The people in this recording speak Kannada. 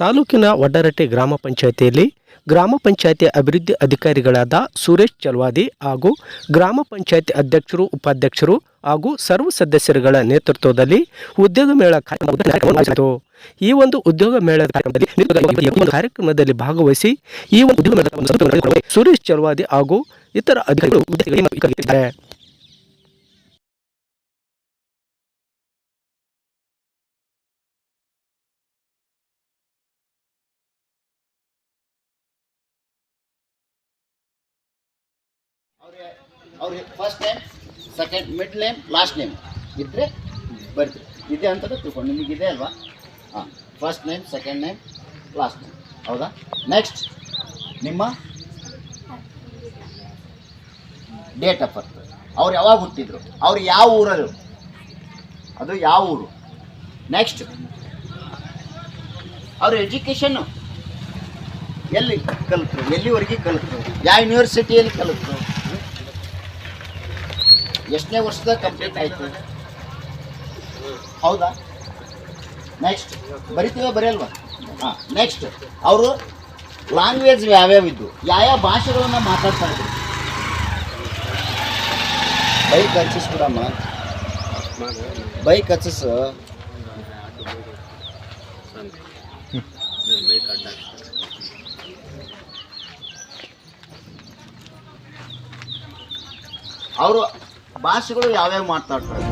ತಾಲೂಕಿನ ವಡ್ಡರಟ್ಟೆ ಗ್ರಾಮ ಪಂಚಾಯತಿಯಲ್ಲಿ ಗ್ರಾಮ ಪಂಚಾಯಿತಿ ಅಭಿವೃದ್ಧಿ ಅಧಿಕಾರಿಗಳಾದ ಸುರೇಶ್ ಚಲ್ವಾದಿ ಹಾಗೂ ಗ್ರಾಮ ಪಂಚಾಯಿತಿ ಅಧ್ಯಕ್ಷರು, ಉಪಾಧ್ಯಕ್ಷರು ಹಾಗೂ ಸರ್ವ ಸದಸ್ಯರುಗಳ ನೇತೃತ್ವದಲ್ಲಿ ಉದ್ಯೋಗ ಮೇಳ ಕಾರ್ಯಕ್ರಮ. ಈ ಒಂದು ಉದ್ಯೋಗ ಮೇಳ ಕಾರ್ಯಕ್ರಮದಲ್ಲಿ ಭಾಗವಹಿಸಿ ಈ ಒಂದು ಸುರೇಶ್ ಚಲ್ವಾದಿ ಹಾಗೂ ಇತರ ಅಧಿಕಾರಿಗಳು ಅವ್ರಿಗೆ first name second mid name last name ಇದ್ದರೆ ಬರ್ತೀರಿ ಇದೆ ಅಂತ ತಿಳ್ಕೊಂಡು, ನಿಮಗೆ ಇದೆ ಅಲ್ವಾ? ಹಾಂ first name second name last name ಹೌದಾ? ನೆಕ್ಸ್ಟ್ ನಿಮ್ಮ ಡೇಟ್ ಆಫ್ ಬರ್ತ್ ಅವ್ರು ಯಾವಾಗ ಹುಟ್ಟಿದ್ರು? ಅವ್ರು ಯಾವ ಊರರು ಅದು ಯಾವ ಊರು? ನೆಕ್ಸ್ಟ್ ಅವ್ರ ಎಜುಕೇಷನ್ನು ಎಲ್ಲಿ ಕಲಿತರು? ಎಲ್ಲಿವರೆಗೆ ಕಲಿತರು? ಯಾವ ಯೂನಿವರ್ಸಿಟಿಯಲ್ಲಿ ಕಲಿತರು? ಎಷ್ಟನೇ ವರ್ಷದಾಗ ಕಂಪ್ಲೀಟ್ ಆಯಿತು? ಹೌದಾ? ನೆಕ್ಸ್ಟ್ ಬರಿತೀವ, ಬರೆಯಲ್ವಾ? ಹಾಂ ನೆಕ್ಸ್ಟ್ ಅವರು ಲ್ಯಾಂಗ್ವೇಜ್ ಯಾವ್ಯಾವ ಇದ್ದು ಯಾವ್ಯಾವ ಭಾಷೆಗಳನ್ನ ಮಾತಾಡ್ತಾ ಇದ್ರು? ಬೈಕ್ ಹಚ್ಚಿಸ್ಬಿಡಮ್ಮ ಬೈಕ್ ಹಚ್ಚಿಸ್ ಅವರು ಭಾಷೆಗಳು ಯಾವ್ಯಾವ ಮಾತಾಡ್ತಾರೆ?